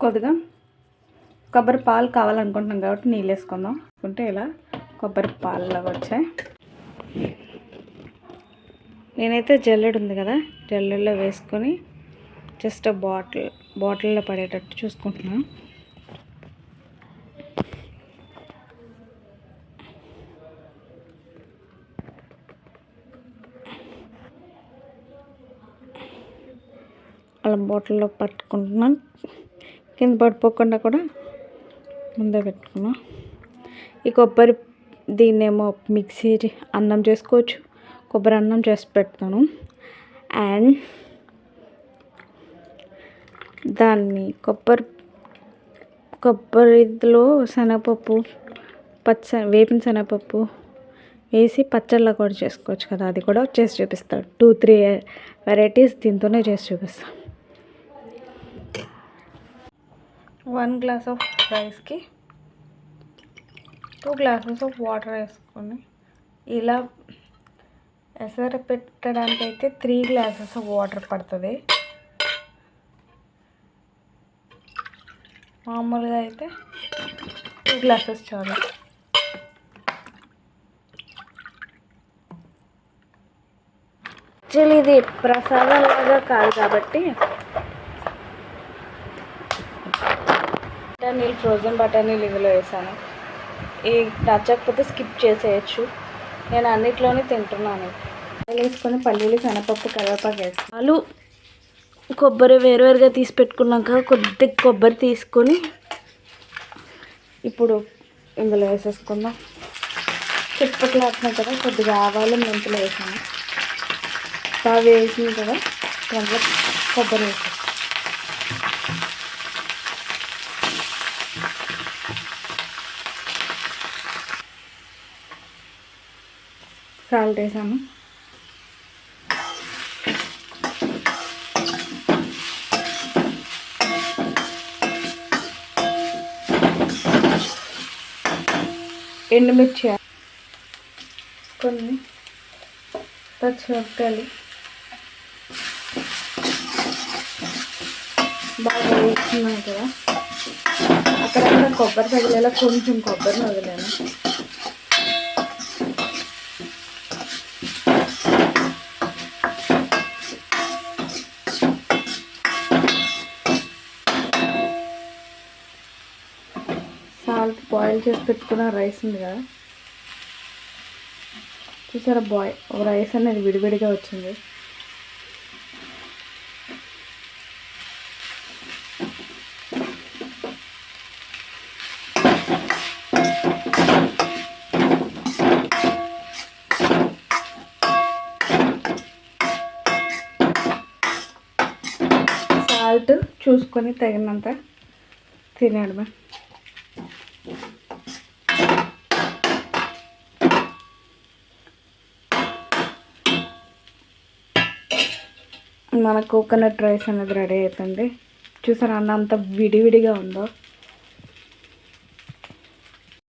కొద్దిగా కొబ్బరి పాలు కావాలనుకుంటున్నాం కాబట్టి నీళ్ళు వేసుకుందాం. అనుకుంటే ఇలా కొబ్బరి పాలులాగా వచ్చాయి. నేనైతే జల్లెడు ఉంది కదా జల్లెడలో వేసుకొని జస్ట్ బాటిల్ బాటిల్లో పడేటట్టు చూసుకుంటున్నాను అలా బాటిల్లో పట్టుకుంటున్నాను కింద పడిపోకుండా కూడా ముందే పెట్టుకున్నాం. ఈ కొబ్బరి దీన్నేమో మిక్సీ అన్నం చేసుకోవచ్చు. కొబ్బరి అన్నం చేసి పెడతాను. అండ్ దాన్ని కొబ్బరి కొబ్బరిలో శనగపప్పు పచ్చ వేపిన శనగపప్పు వేసి పచ్చళ్ళ కూడా చేసుకోవచ్చు కదా. అది కూడా చేసి చూపిస్తాడు. టూ త్రీ వెరైటీస్ దీంతోనే చేసి చూపిస్తాను వన్ గ్లాస్ ఆఫ్ రైస్కి టూ గ్లాసెస్ ఆఫ్ వాటర్ వేసుకొని ఇలా ఎసర పెట్టడానికి అయితే త్రీ గ్లాసెస్ ఆఫ్ వాటర్ పడుతుంది. మామూలుగా అయితే టూ గ్లాసెస్ చాలు. యాక్చువల్లీ ఇది ప్రసాదం లాగా కాదు కాబట్టి బఠానీలు ఫ్రోజన్ బఠానీలు ఇందులో వేసాను. ఈ నచ్చకపోతే స్కిప్ చేసేయచ్చు. నేను అన్నిట్లోనే తింటున్నాను. వేసుకొని పల్లీలు శనగపప్పు కరివేపాకు వేస్తాను ఆలు కొబ్బరి వేరువేరుగా తీసి పెట్టుకున్నాక కొద్ది కొబ్బరి తీసుకొని ఇప్పుడు ఇందులో వేసేసుకుందాం. చిప్పట్లాడుతున్నాయి కదా కొద్దిగా ఆవాలు మెంతులు వేసాను. బాగా వేసింది కదా దాంట్లో కొబ్బరి వేసేస్తాను సాల్ట్ వేసాము. ఎండుమిర్చి కొన్ని పచ్చిమిరపకాయలు బాగా వేస్తున్నాయి కదా. అక్కడక్కడ కొబ్బరి తగిలేలా కొంచెం కొబ్బరిని వదిలేను. సాల్ట్ బాయిల్ చేసి పెట్టుకున్న రైస్ ఉంది కదా. చూసారా బాయ్ రైస్ అనేది విడివిడిగా వచ్చింది. సాల్ట్ చూసుకొని తగినంత తినేయడమే. మన కోకోనట్ రైస్ అనేది రెడీ అవుతుంది చూసారా అన్న అంత విడివిడిగా ఉందో?